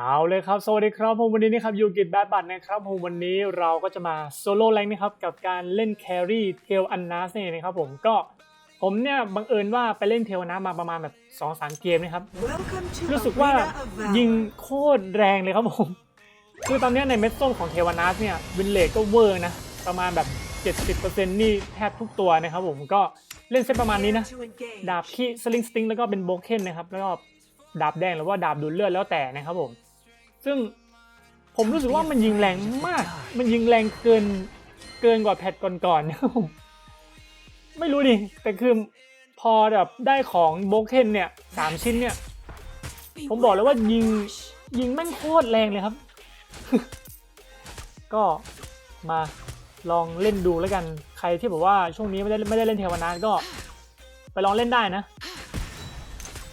เอาเลยครับ สวัสดีครับผมวันนี้นะครับยูกิตแบดบัตนะครับผมวันนี้เราก็จะมาโซโล่แรงนะครับกับการเล่นแครี่เทลอันนัสเนี่ยนะครับผมก็ผมเนี่ยบังเอิญว่าไปเล่นเทลนะมาประมาณแบบ2อสเกมนะครับ รู้สึกว่ายิงโคตรแรงเลยครับผม คือตอนเนี้ยในเม็ดส้มของเทวานัสเนี่ยวินเลทก็เวอร์นะ ประมาณแบบ 70%นี่แทบทุกตัวนะครับผมก็เล่นเซตประมาณนี้นะ ดาบขี้สลิงสติงแล้วก็เป็นโบเคนนะครับแล้วก็ดาบแดงหรือว่าดาบดูดเลือดแล้วแต่นะครับผม ซึ่งผมรู้สึกว่ามันยิงแรงมาก มันยิงแรงเกินเกินกว่าแพทก่อนๆนะครับผมไม่รู้ดิ แต่คือพอแบบได้ของโบเคนเนี่ยสามชิ้นเนี่ย ผมบอกเลยว่ายิงยิงแม่งโคตรแรงเลยครับ ก็มาลองเล่นดูแล้วกัน ใครที่บอกว่าช่วงนี้ไม่ได้ไม่ได้เล่นเทวนาทก็ ไปลองเล่นได้นะ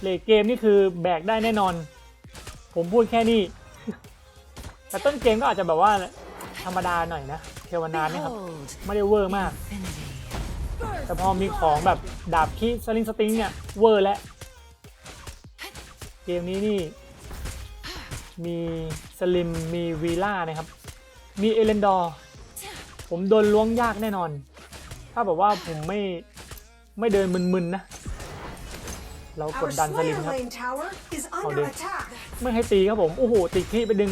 เลทเกมนี่คือแบกได้แน่นอน ผมพูดแค่นี้ แต่ต้นเกมก็อาจจะแบบว่าธรรมดาหน่อยนะ เทวนาทนี่ครับ ไม่ได้เวอร์มาก แต่พอมีของแบบดาบคีสลิงสติงเนี่ย เวอร์แล้วเกมนี้นี่ มีสลิมมีวีล่านะครับ มีเอเลนดอร์ ผมโดนล้วงยากแน่นอน ถ้าแบบว่าผมไม่ไม่เดินมึนๆนะ เรากด Our ดันสลิม Slayer ครับ Lane Tower is Oh, under dear. attack. ไม่ให้ตีครับผม โอ้โห ติดที่ไปดึง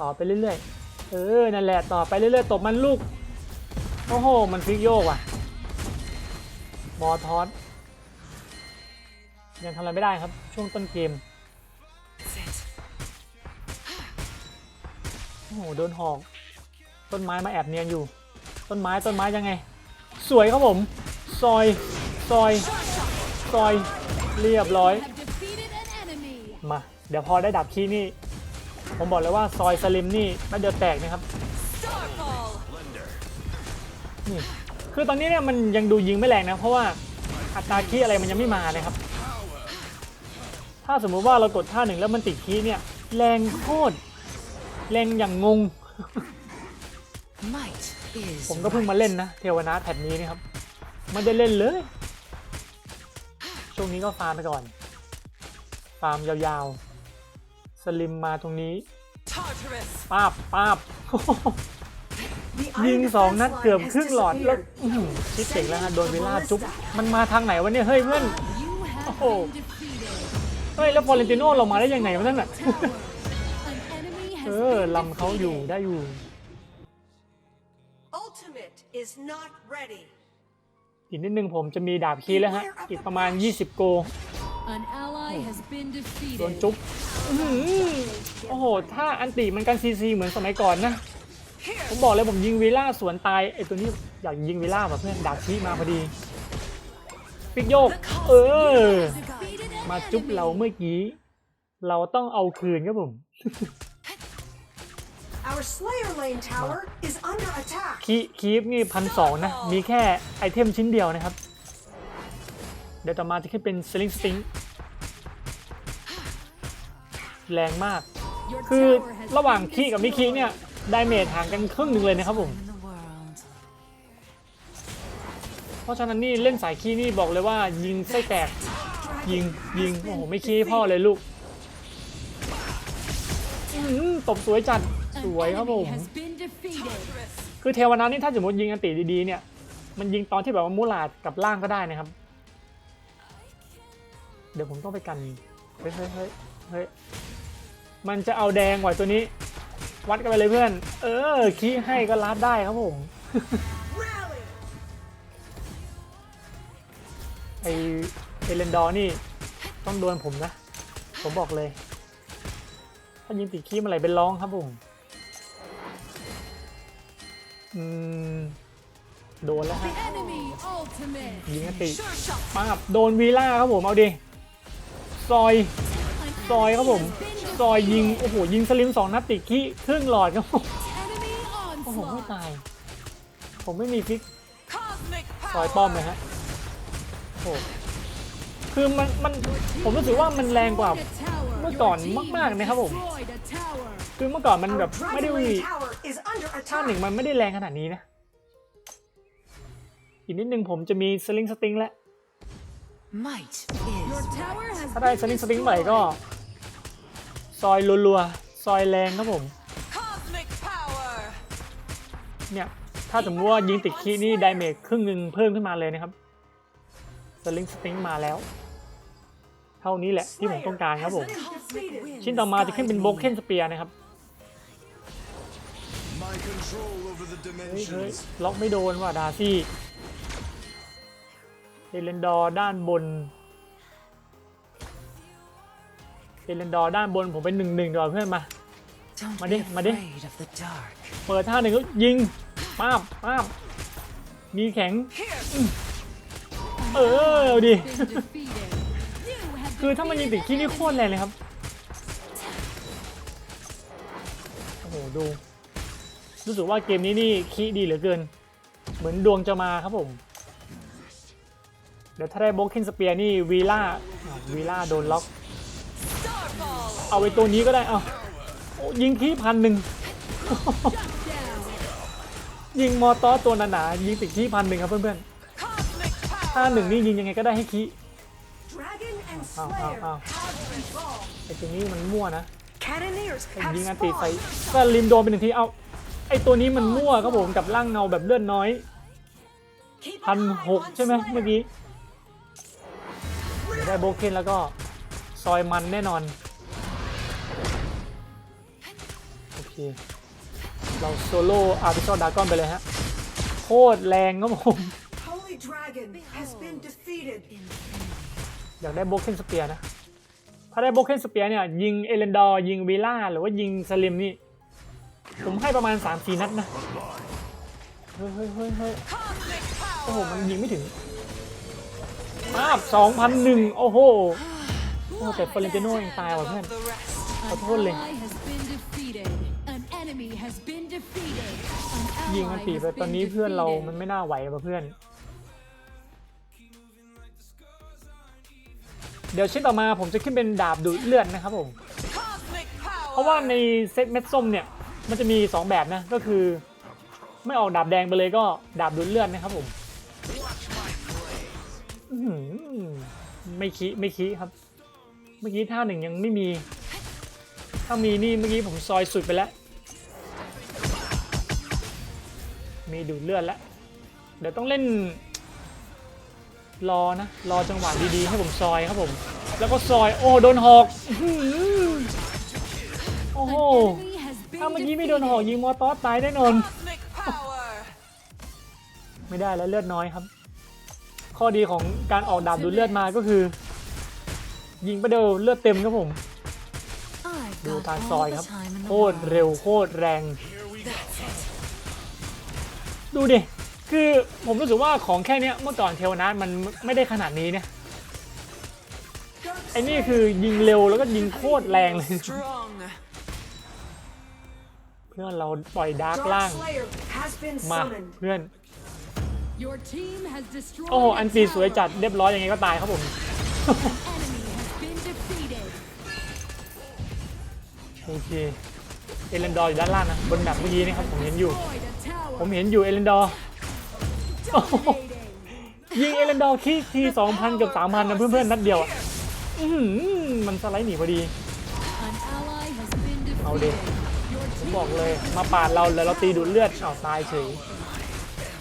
ต่อไปเรื่อยๆ เออ นั่นแหละต่อไปเรื่อยๆ ตบมันลูก โอ้โห มันพลิกโยกว่ะมอทอสยังทำอะไรไม่ได้ครับ ช่วงต้นเกม โอ้โห โดนหอก ต้นไม้มาแอบเนียนอยู่ ต้นไม้ต้นไม้ยังไง สวยครับผม ซอย ซอย ซอย เรียบร้อย มา เดี๋ยวพอได้ดับคีนี่ ผมบอกเลยว่าซอยสลิมนี่แป๊บเดแตกนะครับ นี่ คือตอนนี้เนี่ยมันยังดูยิงไม่แรงนะ เพราะว่าอัตราคีอะไรมันยังไม่มานะครับ ถ้าสมมุติว่าเรากดท่าหนึ่งแล้วมันติดคีเนี่ย แรงโคตร แรงอย่างงง ผมก็เพิ่งมาเล่นนะ เทวนาแพทนี้นะครับ ไม่ได้เล่นเลย ช่วงนี้ก็ฟาร์มไปก่อน ฟาร์มยาวๆ สลิมมาตรงนี้ Tartarus. ป้าบป้าบ The ยิง Iron สอง Defense นัด line เกือบ has ครึ่งหลอดแล้ว disappeared. อื้อหือคิดเสร็จแล้วฮะโดนเวลาจุ๊บมันมาทางไหนวะเนี่ยเฮ้ยเพื่อน You have Oh. been defeated. เฮ้ยแล้วฟอเรนติโนเรามาได้ยังไงวะนั่นน่ะ Tower. An enemy เอ has อ been ลำเขาอยู่ defeated. ได้อยู่ Ultimate is not ready. อีกนิดนึงผมจะมีดาบคีย์แล้วฮะ อีกประมาณ 20 โก An ally has been โดน defeated. จุ๊บอื้อหือโอ้โห ถ้าอันติมันกันซีซีเหมือนสมัยก่อนนะ ผมบอกเลยผมยิงวีล่าสวนตายไอตัวนี้อยากยิงวีล่าแบบเพื่อนดาบคีย์มาพอดีปิกโยก เออ Defeated an มาจุ๊บ enemy. เราเมื่อกี้ เราต้องเอาคืนครับผม Our Slayer Lane Tower is under attack. คีคีฟนี่พันสองนะ มีแค่ไอเทมชิ้นเดียวนะครับ เดี๋ยวต่อมาจะขึ้นเป็นสลิงสติง แรงมาก Your คือ tower has ระหว่าง been คีกับมิคีเนี่ยไดเมจห่างกันครึ่งหนึ่งเลยนะครับผม In the world. เพราะฉะนั้นนี่เล่นสายคีนี่บอกเลยว่ายิงไส้แตก ยิงยิงโอ้โหไม่คีให้พ่อเลยลูกอื้อหือตบสวยจัด An สวยครับผ enemy ม has been defeated. คือเทวนานี่ถ้าสมมติยิงอันติดีๆเนี่ย มันยิงตอนที่แบบว่ามูลาดกับล่างก็ได้นะครับ เดี๋ยวผมต้องไปกัน เฮ้ยเฮ้ยเฮ้ยเฮ้ย มันจะเอาแดงไหวตัวนี้ วัดกันไปเลยเพื่อน เออคีให้ก็รับได้ครับผม Rally. ไอเอเลนดอร์นี่ ต้องโดนผมนะ ผมบอกเลย ถ้ายิงติดคีเมื่อไหร่เป็นร้องครับผมอืมโดนแล้วฮะ The enemy ultimate. ยิงอันติ Sure shot. ป้าบโดนวีล่าครับผมเอาดิซอย An Oh, ซอยครับผม enemy has been ซอยยิง โอ้โห ยิงสลิมสองนัดติดขี้ครึ่งหลอดครับผมโอ้โหไม่ตาย ผมไม่มีฟิกซอยป้อมเลยฮะ โอ้คือมันมันผมรู้สึกว่ามันแรงกว่าเมื่อก่อน Your team มากๆนะครับผม คือเมื่อก่อนมันแบบไม่ได้ Dragon วี Lane Tower is under ท่าหนึ่งมันไม่ได้แรงขนาดนี้นะ อีกนิดนึงผมจะมีสลิงสติงแล้วถ้าได้สลิงสติงใหม่ก็ ซอยรัวๆ ซอยแรงครับผม Cosmic power. เนี่ย ถ้าสมมติว่ายิงติดคีย์นี่ไดเมจครึ่งหนึ่งเพิ่มขึ้นมาเลยนะครับ สลิงสติงมาแล้ว เท่านี้แหละที่ผมต้องการครับผม defeated. ชิ้นต่อมาจะขึ้นเป็นโบเคนสเปียร์นะครับ My control over the เฮ้ยเฮ้ย dimensions. ล็อกไม่โดนว่ะดาซี่เอเลนดอร์ด้านบน เอเลนดอร์ด้านบนผมเป็นหนึ่งหนึ่งดีกว่าเพื่อนมา Don't Mà đi, mà đi. of the dark. เปิดท่าหนึ่งก็ยิงป้าบป้าบมีแข็ง Here. เออเอาดิ Been defeated. You have คือถ้ามันยิงติด defeated ขี้นี่ an โคตรแรงเลยครับ โอ้โหดู รู้สึกว่าเกมนี้นี่ขี้ดีเหลือเกิน เหมือนดวงจะมาครับผม เดี๋ยวถ้าได้โบกเคนสเปียร์นี่วีล่าอ่าวีล่าโดนล็อก Starfall. เอาไว้ตัวนี้ก็ได้เอายิงขี้พันหนึ่งยิงมอตอตัวหนาๆยิงติดขี้พันหนึ่งครับเพื่อนๆถ้าหนึ่งนี่ยิงยังไงก็ได้ให้ขี้ Dragon and Ow, ow, Slayer ow. have evolved. ไอตัวนี้มันมั่วนะยิงอันติใส่ก็ริมโดนไปหนึ่งทีเอาไอตัวนี้มันมั่วครับผมกับร่างเงาแบบเลื่อดน้อยพันหกใช่ไหมเมื่อกี้ได้โบเคนแล้วก็ซอยมันแน่นอน เคเราโซโล่อาร์บิโซดากอนไปเลยฮะ โคตรแรงครับผม Holy Dragon has been defeated. อยากได้โบเคนสเปียร์นะ ถ้าได้โบเคนสเปียร์เนี่ย ยิงเอเลนดอร์ยิงวีล่าหรือว่ายิงสลิมนี่ ผมให้ประมาณ3-4นัดนะ เฮ้ยเฮ้ยเฮ้ยเฮ้ย Cosmic โอ้โห power. มันยิงไม่ถึงมาบ2,001โอ้โห โอ้แต่ฟอเรนติโน่ยังตายว่ะเพื่อน The rest. ขอ An โทษเลย enemy has been defeated. An ยิงอัน ally ตี has ไปตอน been นี้เพื่อนเรา defeated. มันไม่น่าไหวว่ะเพื่อน เดี๋ยวชิ้นต่อมาผมจะขึ้นเป็นดาบดูดเลือดนะครับผม Cosmic power. เพราะว่าในเซตเม็ดส้มเนี่ย มันจะมี 2 แบบนะ ก็คือ ไม่ออกดาบแดงไปเลยก็ดาบดูดเลือดนะครับผมอื้อหือไม่คิไม่คิครับ เมื่อกี้ท่าหนึ่งยังไม่มี ถ้ามีนี่เมื่อกี้ผมซอยสุดไปแล้ว มีดูดเลือดแล้ว เดี๋ยวต้องเล่น รอนะ รอจังหวะดีๆ ให้ผมซอยครับผม แล้วก็ซอย โอ้โดนหอกโอ้โหถ้าเมื่อกี้ไม่โดนหอกยิงมอตอสตายแน่นอน ไม่ได้แล้วเลือดน้อยครับ ข้อดีของการออกดาบดูดเลือดมาก็คือ ยิงไปเดียวเลือดเต็มครับผม ดูการซอยครับ โคตรเร็วโคตรแรง ดูดิ คือผมรู้สึกว่าของแค่เนี้ยเมื่อก่อนเทวนาทมันไม่ได้ขนาดนี้เนี่ยไอ้นี่คือยิงเร็วแล้วก็ยิงโคตรแรงเลย เพื่อนเราปล่อยดาร์กล่าง มาเพื่อน โอ้อันตีสวยจัดเรียบร้อยยังไงก็ตายครับผมโอเค เอเลนดอร์อยู่ด้านล่างนะ บนแบบเมื่อกี้นี่ครับผมเห็นอยู่ ผมเห็นอยู่เอเลนดอร์ยิงเอเลนดอร์คีทีสองพันกับสามพันนะเพื่อนๆนัดเดียวอืมันสไลด์หนีพอดี เอาเดิ Your ผมบอกเลยมาปาดเราแล้วเราตีดูดเลือดอ้าวตายเฉย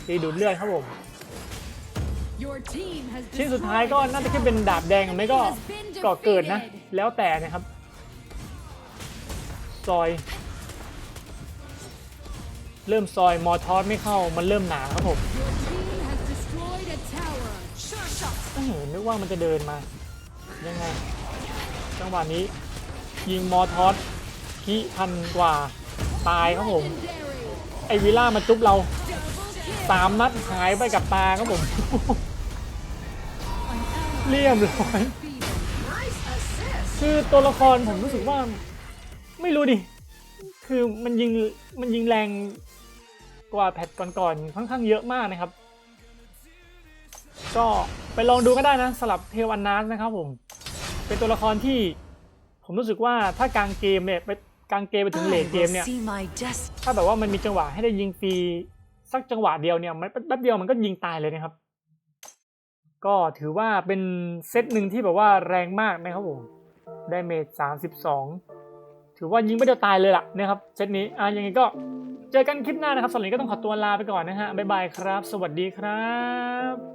ตีดูดเลือดครับผมชิ้นสุดท้ายก็น่าจะขึ้นเป็นดาบแดงไม่ก็ก่อเกิดนะ แล้วแต่นะครับ ซอย เริ่มซอยมอทอสไม่เข้ามันเริ่มหนาครับผม Your team has destroyed a tower. Sure shot. อื้อหือนึกว่ามันจะเดินมา ยังไง จังหวะนี้ ยิงมอทอสที่พันกว่าตายครับผม ไอวิล่ามาจุ๊บเราสามนัดหายไปกับตาครับผมเรียบร้อยคือตัวละครผมรู้สึกว่า ไม่รู้ดิ คือมันยิงมันยิงแรง กว่าแพทก่อนๆค่อนข้างเยอะมากนะครับ ก็ไปลองดูก็ได้นะสลับเทวันนัสนะครับผม เป็นตัวละครที่ ผมรู้สึกว่าถ้ากลางเกมเนี่ยไปกลางเกมไปถึงเลทเกมเนี่ย see my destiny. ถ้าแบบว่ามันมีจังหวะให้ได้ยิงฟรีสักจังหวะเดียวเนี่ยมันแป๊บเดียวมันก็ยิงตายเลยนะครับ ก็ถือว่าเป็นเซตหนึ่งที่แบบว่าแรงมากนะครับผมได้เมจสามสิบสองถือว่ายิงไม่เดียวตายเลยล่ะนะครับเซตนี้อะยังไงก็ เจอกันคลิปหน้านะครับสำหรับวันนี้ก็ต้องขอตัวลาไปก่อนนะฮะบ๊ายบายครับ สวัสดีครับ